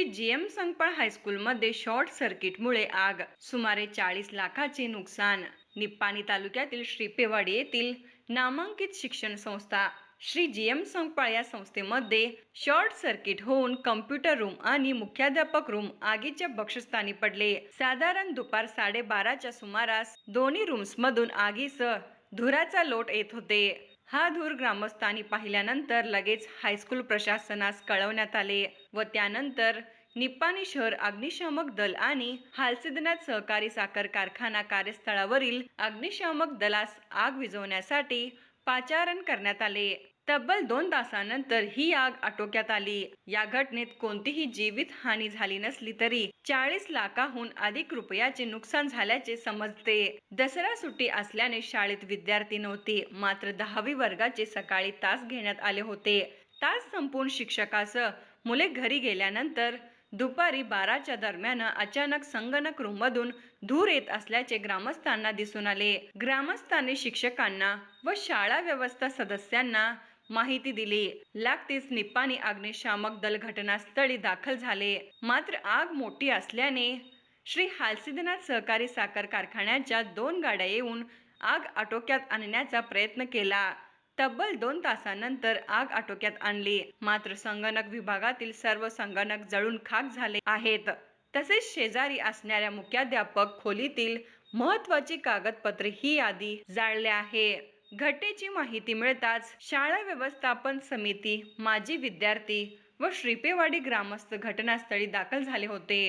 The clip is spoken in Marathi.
श्री जी एम हायस्कूलमध्ये शॉर्ट सर्किटमुळे आग सुमारे चाळीस लाखाचे नुकसान. निप्पाणी तालुक्यातील श्रीपेवाडी येथील नामांकित शिक्षण संस्था श्री जी एम संकपाळ या संस्थेमध्ये शॉर्ट सर्किट होऊन कम्प्युटर रूम आणि मुख्याध्यापक रूम आगीच्या बक्षस्थानी पडले. साधारण दुपार साडेबाराच्या सुमारास दोन्ही रूम्समधून आगीसह धुराचा लोट येत होते. हा धूर ग्रामस्थांनी पाहिल्यानंतर लगेच हायस्कूल प्रशासनास कळवण्यात आले व त्यानंतर निप्पाणी शहर अग्निशामक दल आणि हालसिदनाथ सहकारी साखर कारखाना कार्यस्थळावरील अग्निशामक दलास आग विझवण्यासाठी पाचारण करण्यात आले. तब्बल दोन तासानंतर ही आग आटोक्यात आली. या घटनेत कोणतीही जीवित हानी झाली नसली तरी चाळीस लाखाहून अधिक रुपयाचे नुकसान झाल्याचे समजते. दसरा सुट्टी असल्याने शाळेत विद्यार्थी नव्हते मात्र दहावी वर्गाचे सकाळी तास घेण्यात आले होते. तास संपून शिक्षकासह मुले घरी गेल्यानंतर दुपारी बाराच्या दरम्यान अचानक संगणक रूममधून धूर येत असल्याचे ग्रामस्थांना दिसून आले. ग्रामस्थांनी शिक्षकांना व शाळा व्यवस्था सदस्यांना माहिती दिली. लागतीच निप्पाणी अग्निशामक दल घटनास्थळी दाखल झाले. मात्र आग मोठी असल्याने श्री हालसिद्धनाथ सहकारी साखर कारखान्याच्या दोन गाड्या येऊन आग आटोक्यात आणण्याचा प्रयत्न केला. तब्बल दोन तासानंतर आग आटोक्यात आणली. मात्र संगणक विभागातील सर्व संगणक जळून खाक झाले आहेत. तसेच शेजारी असणाऱ्या मुख्याध्यापक खोलीतील महत्वाची कागदपत्रे ही यादी जाळले आहे घटनेची माहिती मिळताच शाळा व्यवस्थापन समिती माजी विद्यार्थी व श्रीपेवाडी ग्रामस्थ घटनास्थळी दाखल झाले होते.